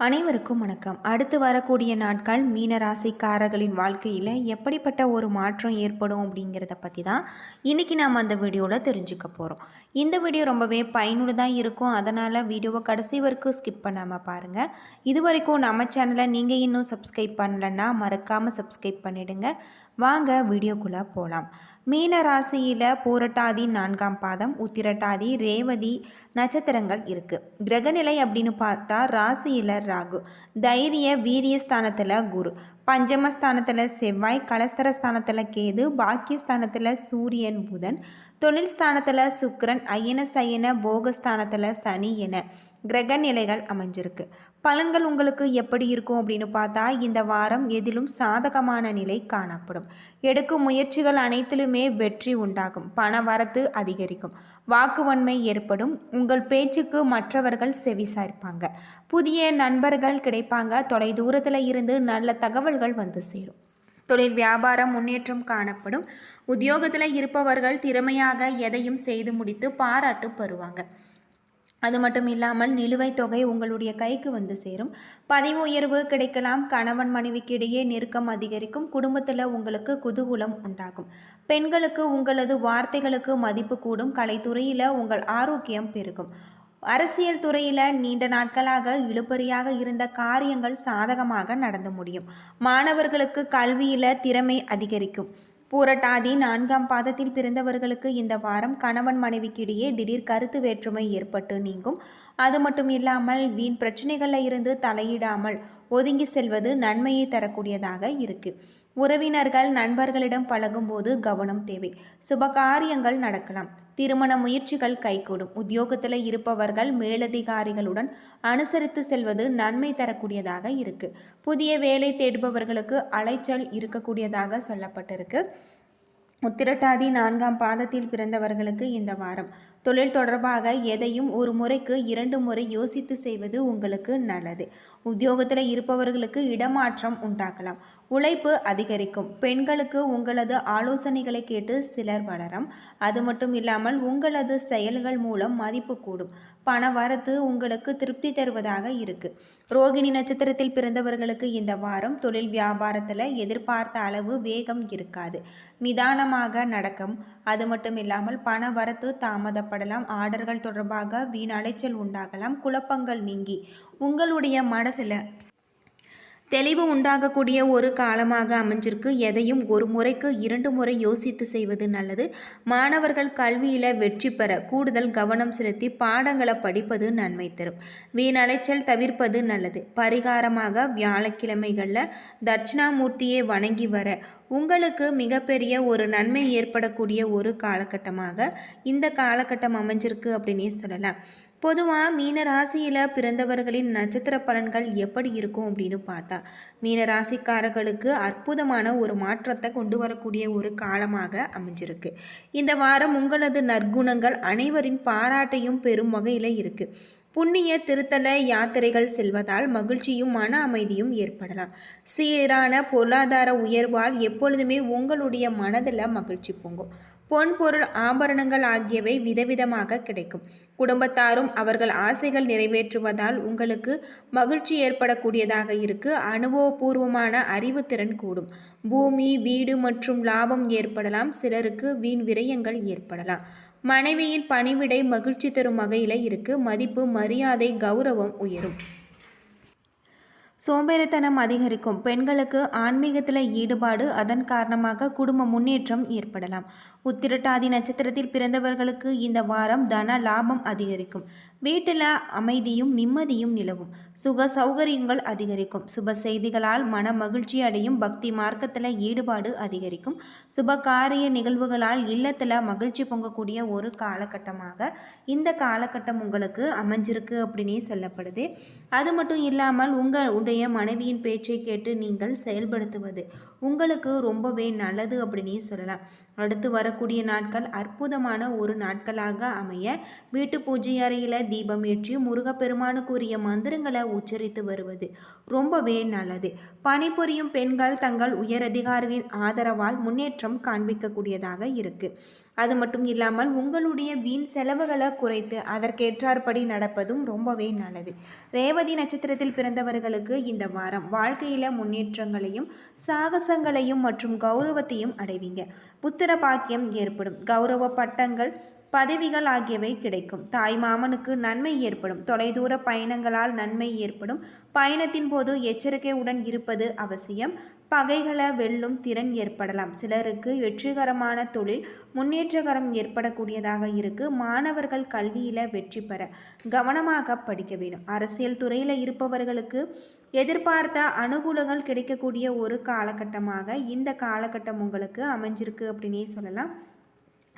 அனைவருக்கும் வணக்கம். அடுத்து வரக்கூடிய நாட்கள் மீனராசிக்காரர்களின் வாழ்க்கையில் எப்படிப்பட்ட ஒரு மாற்றம் ஏற்படும் அப்படிங்கிறத பற்றி தான் இன்றைக்கி நாம் அந்த வீடியோவில் தெரிஞ்சுக்க போகிறோம் இந்த வீடியோ ரொம்பவே பயனுள்ளதாக இருக்கும். அதனால் வீடியோவை கடைசி வரைக்கும் ஸ்கிப் பண்ணாமல் பாருங்கள் இது வரைக்கும் நம்ம சேனலை நீங்கள் இன்னும் சப்ஸ்கிரைப் பண்ணலன்னா மறக்காமல் சப்ஸ்கிரைப் பண்ணிவிடுங்க வாங்க வீடியோக்குள்ளே போகலாம் மீன ராசியில் பூரட்டாதி நான்காம் பாதம் உத்திரட்டாதி ரேவதி நட்சத்திரங்கள் இருக்குது கிரகநிலை அப்படின்னு பார்த்தா ராசியில் ராகு. தைரிய வீரிய ஸ்தானத்தில் குரு. பஞ்சமஸ்தானத்தில் செவ்வாய் கலஸ்தர ஸ்தானத்தில் கேது பாக்கியஸ்தானத்தில் சூரியன் புதன் தொழில் ஸ்தானத்தில் சுக்கரன் அயன சயன போகஸ்தானத்தில் சனி என கிரக நிலைகள் அமைஞ்சிருக்கு. பலன்கள் உங்களுக்கு எப்படி இருக்கும் அப்படின்னு பார்த்தா இந்த வாரம் எதிலும் சாதகமான நிலை காணப்படும். எடுக்கும் முயற்சிகள் அனைத்திலுமே வெற்றி உண்டாகும். பண வரத்து அதிகரிக்கும். வாக்குவன்மை ஏற்படும். உங்கள் பேச்சுக்கு மற்றவர்கள் செவிசாரிப்பாங்க புதிய நண்பர்கள் கிடைப்பாங்க. தொலை தூரத்தில் இருந்து நல்ல தகவல்கள் வந்து சேரும். தொழில் வியாபாரம் முன்னேற்றம் காணப்படும். உத்தியோகத்தில் இருப்பவர்கள் திறமையாக எதையும் செய்து முடித்து பாராட்டு பெறுவாங்க. அது மட்டும் இல்லாமல் நிலுவைத் தொகை உங்களுடைய கைக்கு வந்து சேரும். பதவி உயர்வு கிடைக்கலாம். கணவன் மனைவிக்கு இடையே நெருக்கம் அதிகரிக்கும். குடும்பத்தில் உங்களுக்கு குதூகூலம் உண்டாகும். பெண்களுக்கு உங்களது வார்த்தைகளுக்கு மதிப்பு கூடும். கலைத்துறையில் உங்கள் ஆரோக்கியம் பெருகும். அரசியல் துறையில் நீண்ட நாட்களாக இழுபறியாக இருந்த காரியங்கள் சாதகமாக நடந்து முடியும். மாணவர்களுக்கு கல்வியில் திறமை அதிகரிக்கும். பூரட்டாதி நான்காம் பாதத்தில் பிறந்தவர்களுக்கு இந்த வாரம் கணவன் மனைவிக்கிடையே திடீர் கருத்து வேற்றுமை ஏற்பட்டு நீங்கும். அது மட்டும் இல்லாமல் வீண் பிரச்சனைகளில் இருந்து தலையிடாமல் ஒதுங்கி செல்வது நன்மையை தரக்கூடியதாக இருக்குது உறவினர்கள் நண்பர்களிடம் பழகும்போது கவனம் தேவை. சுபகாரியங்கள் நடக்கலாம். திருமண முயற்சிகள் கைகூடும். உத்தியோகத்தில் இருப்பவர்கள் மேலதிகாரிகளுடன் அனுசரித்து செல்வது நன்மை தரக்கூடியதாக இருக்கு. புதிய வேலை தேடுபவர்களுக்கு அலைச்சல் இருக்கக்கூடியதாக சொல்லப்பட்டிருக்கு. உத்திரட்டாதி நான்காம் பாதத்தில் பிறந்தவர்களுக்கு இந்த வாரம். தொழில் தொடர்பாக எதையும் ஒரு முறைக்கு இரண்டு முறை யோசித்து செய்வது உங்களுக்கு நல்லது. உத்தியோகத்தில் இருப்பவர்களுக்கு இடமாற்றம் உண்டாக்கலாம் உழைப்பு அதிகரிக்கும். பெண்களுக்கு உங்களது ஆலோசனைகளை கேட்டு சிலர் வளரும். அது மட்டும் இல்லாமல் உங்களது செயல்கள் மூலம் மதிப்பு கூடும். பண வரத்து உங்களுக்கு திருப்தி தருவதாக இருக்கு. ரோகிணி நட்சத்திரத்தில் பிறந்தவர்களுக்கு இந்த வாரம் தொழில் வியாபாரத்தில் எதிர்பார்த்த அளவு வேகம் இருக்காது. நிதானமாக நடக்கும். அது மட்டும் இல்லாமல் பண வரத்து தாமதப்படலாம். ஆர்டர்கள் தொடர்பாக வீண் அலைச்சல் உண்டாகலாம். குழப்பங்கள் நீங்கி உங்களுடைய மனசில் தெளிவு உண்டாகக்கூடிய ஒரு காலமாக அமைஞ்சிருக்கு. எதையும் ஒரு முறைக்கு இரண்டு முறை யோசித்து செய்வது நல்லது. மாணவர்கள் கல்வியில் வெற்றி பெற கூடுதல் கவனம் செலுத்தி பாடங்களை படிப்பது நன்மை தரும். வீணலைச்சல் தவிர்ப்பது நல்லது. பரிகாரமாக வியாழக்கிழமைகளில் தட்சிணாமூர்த்தியை வணங்கி வர உங்களுக்கு மிகப்பெரிய ஒரு நன்மை ஏற்படக்கூடிய ஒரு காலகட்டமாக இந்த காலகட்டம் அமைஞ்சிருக்கு அப்படின்னே சொல்லலாம். பொதுவாக மீன ராசியில் பிறந்தவர்களின் நட்சத்திர பலன்கள் எப்படி இருக்கும் அப்படின்னு பார்த்தா மீன ராசிக்காரர்களுக்கு அற்புதமான ஒரு மாற்றத்தை கொண்டு வரக்கூடிய ஒரு காலமாக அமைஞ்சிருக்கு. இந்த வாரம் உங்களது நற்குணங்கள் அனைவரின் பாராட்டையும் பெறும் வகையில் இருக்குது புண்ணிய திருத்தல யாத்திரைகள் செல்வதால் மகிழ்ச்சியும் மன அமைதியும் ஏற்படலாம். சீரான பொருளாதார உயர்வால் எப்பொழுதுமே உங்களுடைய மனதில் மகிழ்ச்சி பொங்கும். பொன் பொருள் ஆபரணங்கள் ஆகியவை விதவிதமாக கிடைக்கும். குடும்பத்தாரும் அவர்கள் ஆசைகள் நிறைவேற்றுவதால் உங்களுக்கு மகிழ்ச்சி ஏற்படக்கூடியதாக இருக்கு. அனுபவபூர்வமான அறிவுத்திறன் கூடும். பூமி வீடு மற்றும் லாபம் ஏற்படலாம். சிலருக்கு வீண் விரயங்கள் ஏற்படலாம். மனைவியின் பணிவிடை மகிழ்ச்சி தரும் வகையில் இருக்கு. மதிப்பு மரியாதை கௌரவம் உயரும். சோம்பேறித்தனம் அதிகரிக்கும். பெண்களுக்கு ஆன்மீகத்தில் ஈடுபாடு அதன் காரணமாக குடும்ப முன்னேற்றம் ஏற்படலாம். உத்திரட்டாதி நட்சத்திரத்தில் பிறந்தவர்களுக்கு இந்த வாரம் தன லாபம் அதிகரிக்கும். வீட்டில் அமைதியும் நிம்மதியும் நிலவும். சுக சௌகரியங்கள் அதிகரிக்கும். சுப செய்திகளால் மன மகிழ்ச்சி அடையும். பக்தி மார்க்கத்தில் ஈடுபாடு அதிகரிக்கும். சுப காரிய நிகழ்வுகளால் இல்லத்தில் மகிழ்ச்சி பொங்கக்கூடிய ஒரு காலகட்டமாக இந்த காலகட்டம் உங்களுக்கு அமைஞ்சிருக்கு அப்படின்னே சொல்லப்படுது. அது மட்டும் இல்லாமல் உங்களுடைய மனைவியின் பேச்சை கேட்டு நீங்கள் செயல்படுத்துவது உங்களுக்கு ரொம்பவே நல்லது அப்படின்னே சொல்லலாம். அடுத்து வரக்கூடிய நாட்கள் அற்புதமான ஒரு நாட்களாக அமைய வீட்டு பூஜை அறையில் தீபம் ஏற்றி முருகப்பெருமானுக்குரிய மந்திரங்களை உச்சரித்து வருவது ரொம்பவே நல்லது. பணிபுரியும் பெண்கள் தங்கள் உயரதிகாரியின் ஆதரவால் முன்னேற்றம் காண்பிக்கக்கூடியதாக இருக்குது அது மட்டும் இல்லாமல் உங்களுடைய வீண் செலவுகளை குறைத்து அதற்கேற்றாற்படி நடப்பதும் ரொம்பவே நல்லது. ரேவதி நட்சத்திரத்தில் பிறந்தவர்களுக்கு இந்த வாரம் வாழ்க்கையில் முன்னேற்றங்களையும் சாகசங்களையும் மற்றும் கௌரவத்தையும் அடைவீங்க. புத்திர பாக்கியம் ஏற்படும். கௌரவ பட்டங்கள் பதவிகள் ஆகியவை கிடைக்கும். தாய் மாமனுக்கு நன்மை ஏற்படும். தொலைதூர பயணங்களால் நன்மை ஏற்படும். பயணத்தின் போது எச்சரிக்கையுடன் இருப்பது அவசியம். பகைகளை வெல்லும் திறன் ஏற்படலாம். சிலருக்கு வெற்றிகரமான தொழில் முன்னேற்றகரம் ஏற்படக்கூடியதாக இருக்கு. மாணவர்கள் கல்வியில் வெற்றி பெற கவனமாக படிக்க வேண்டும். அரசியல் துறையில் இருப்பவர்களுக்கு எதிர்பார்த்த அனுகூலங்கள் கிடைக்கக்கூடிய ஒரு காலகட்டமாக இந்த காலகட்டம் உங்களுக்கு அமைஞ்சிருக்கு அப்படின்னே சொல்லலாம்.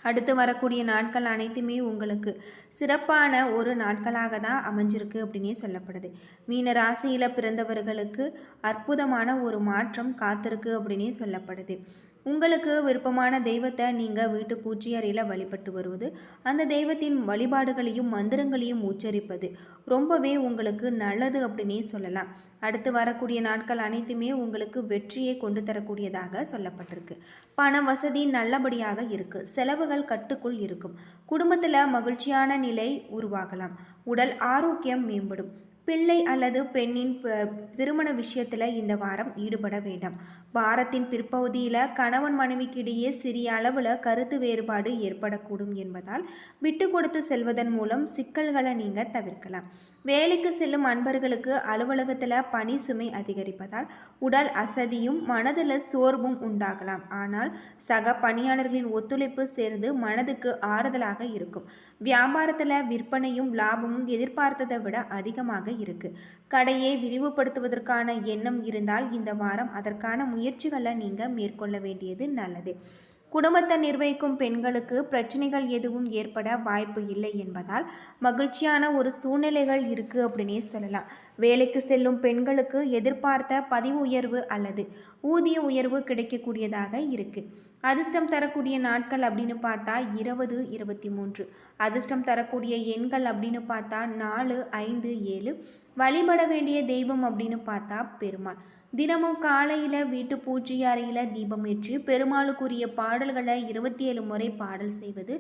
அடுத்து வரக்கூடிய நாட்கள் அனைத்துமே உங்களுக்கு சிறப்பான ஒரு நாட்களாக தான் அமைஞ்சிருக்கு அப்படின்னே சொல்லப்படுது. மீன ராசியில் பிறந்தவர்களுக்கு அற்புதமான ஒரு மாற்றம் காத்திருக்கு அப்படின்னே சொல்லப்படுது. உங்களுக்கு விருப்பமான தெய்வத்தை நீங்கள் வீட்டு பூச்சி வழிபட்டு வருவது அந்த தெய்வத்தின் வழிபாடுகளையும் மந்திரங்களையும் உச்சரிப்பது ரொம்பவே உங்களுக்கு நல்லது அப்படின்னே சொல்லலாம். அடுத்து வரக்கூடிய நாட்கள் அனைத்துமே உங்களுக்கு வெற்றியை கொண்டு தரக்கூடியதாக சொல்லப்பட்டிருக்கு. பண வசதி நல்லபடியாக இருக்குது செலவுகள் கட்டுக்குள் இருக்கும். குடும்பத்தில் மகிழ்ச்சியான நிலை உருவாகலாம். உடல் ஆரோக்கியம் மேம்படும். பிள்ளை அல்லது பெண்ணின் திருமண விஷயத்தில் இந்த வாரம் ஈடுபட வேண்டாம். வாரத்தின் பிற்பகுதியில் கணவன் மனைவிக்கிடையே சிறிய அளவில் கருத்து வேறுபாடு ஏற்படக்கூடும் என்பதால் விட்டு கொடுத்து செல்வதன் மூலம் சிக்கல்களை நீங்கள் தவிர்க்கலாம். வேலைக்கு செல்லும் அன்பர்களுக்கு அலுவலகத்தில் பணி சுமை அதிகரிப்பதால் உடல் அசதியும் மனதில் சோர்வும் உண்டாகலாம். ஆனால் சக பணியாளர்களின் ஒத்துழைப்பு சேர்ந்து மனதுக்கு ஆறுதலாக இருக்கும். வியாபாரத்தில் விற்பனையும் லாபமும் எதிர்பார்த்ததை விட அதிகமாக இருக்கு. கடையை விரிவுபடுத்துவதற்கான எண்ணம் இருந்தால் இந்த வாரம் அதற்கான முயற்சிகளை நீங்கள் மேற்கொள்ள வேண்டியது நல்லது. குடும்பத்தை நிர்வகிக்கும் பெண்களுக்கு பிரச்சனைகள் எதுவும் ஏற்பட வாய்ப்பு இல்லை என்பதால் மகிழ்ச்சியான ஒரு சூழ்நிலைகள் இருக்குது அப்படின்னே சொல்லலாம். வேலைக்கு செல்லும் பெண்களுக்கு எதிர்பார்த்த பதிவு உயர்வு அல்லது ஊதிய உயர்வு கிடைக்கக்கூடியதாக இருக்குது அதிர்ஷ்டம் தரக்கூடிய நாட்கள் அப்படின்னு பார்த்தா இருபது இருபத்தி மூன்று அதிர்ஷ்டம் தரக்கூடிய எண்கள் அப்படின்னு பார்த்தா நாலு ஐந்து ஏழு. வழிபட வேண்டிய தெய்வம் அப்படின்னு பார்த்தா பெருமாள். தினமும் காலையில் வீட்டு பூஜை அறையில் தீபம் ஏற்றி பெருமாளுக்குரிய பாடல்களை இருபத்தி ஏழு முறை பாடல் செய்வது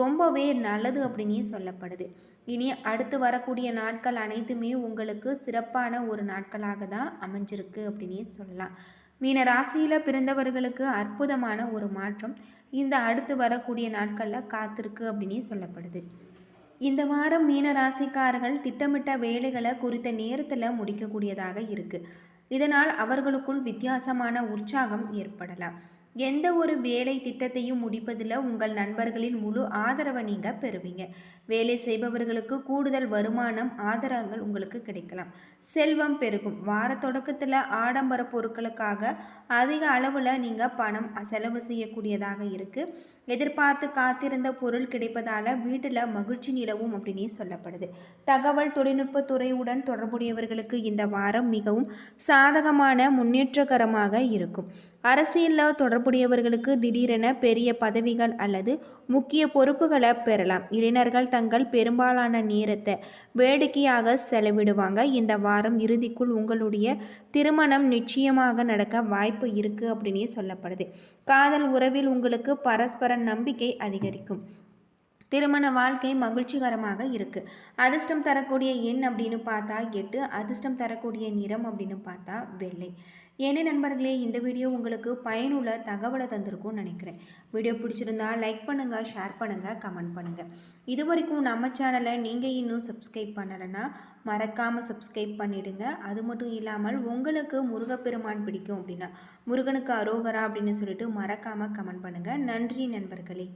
ரொம்பவே நல்லது அப்படின்னே சொல்லப்படுது. இனி அடுத்து வரக்கூடிய நாட்கள் அனைத்துமே உங்களுக்கு சிறப்பான ஒரு நாட்களாக தான் அமைஞ்சிருக்கு அப்படின்னே சொல்லலாம். மீன ராசியில் பிறந்தவர்களுக்கு அற்புதமான ஒரு மாற்றம் இந்த அடுத்து வரக்கூடிய நாட்களில் காத்திருக்கு அப்படின்னே சொல்லப்படுது. இந்த வாரம் மீன ராசிக்காரர்கள் திட்டமிட்ட வேலைகளை குறித்த நேரத்தில் முடிக்கக்கூடியதாக இருக்குது இதனால் அவர்களுக்குள் வித்தியாசமான உற்சாகம் ஏற்படலாம். எந்த ஒரு வேலை திட்டத்தையும் முடிப்பதில் உங்கள் நண்பர்களின் முழு ஆதரவை நீங்கள் பெறுவீங்க. வேலை செய்பவர்களுக்கு கூடுதல் வருமானம் ஆதரங்கள் உங்களுக்கு கிடைக்கலாம். செல்வம் பெருகும். வார தொடக்கத்தில் ஆடம்பர பொருட்களுக்காக அதிக அளவில் நீங்கள் பணம் செலவு செய்யக்கூடியதாக இருக்குது எதிர்பார்த்து காத்திருந்த பொருள் கிடைப்பதால் வீட்டில் மகிழ்ச்சி நிலவும் அப்படின்னே சொல்லப்படுது. தகவல் தொழில்நுட்பத்துறையுடன் தொடர்புடையவர்களுக்கு இந்த வாரம் மிகவும் சாதகமான முன்னேற்றகரமாக இருக்கும். அரசியலில் தொடர்புடையவர்களுக்கு திடீரென பெரிய பதவிகள் அல்லது முக்கிய பொறுப்புகளை பெறலாம். இளைஞர்கள் தங்கள் பெரும்பாலான நேரத்தை வேடிக்கையாக செலவிடுவாங்க. இந்த வாரம் இறுதிக்குள் உங்களுடைய திருமணம் நிச்சயமாக நடக்க வாய்ப்பு இருக்குது அப்படின்னே சொல்லப்படுது. காதல் உறவில் உங்களுக்கு பரஸ்பர நம்பிக்கை அதிகரிக்கும். திருமண வாழ்க்கை மகிழ்ச்சிகரமாக இருக்குது அதிர்ஷ்டம் தரக்கூடிய எண் அப்படின்னு பார்த்தா எட்டு அதிர்ஷ்டம் தரக்கூடிய நிறம் அப்படின்னு பார்த்தா வெள்ளை. என்ன நண்பர்களே இந்த வீடியோ உங்களுக்கு பயனுள்ள தகவலை தந்திருக்கும்னு நினைக்கிறேன். வீடியோ பிடிச்சிருந்தா லைக் பண்ணுங்கள் ஷேர் பண்ணுங்கள் கமெண்ட் பண்ணுங்கள் இது வரைக்கும் நம்ம சேனலை நீங்கள் இன்னும் சப்ஸ்கிரைப் பண்ணலைன்னா மறக்காமல் சப்ஸ்கிரைப் பண்ணிவிடுங்க அது மட்டும் இல்லாமல் உங்களுக்கு முருகப்பெருமான் பிடிக்கும் அப்படின்னா முருகனுக்கு அரோகரா அப்படின்னு சொல்லிட்டு மறக்காமல் கமெண்ட் பண்ணுங்கள் நன்றி நண்பர்களே.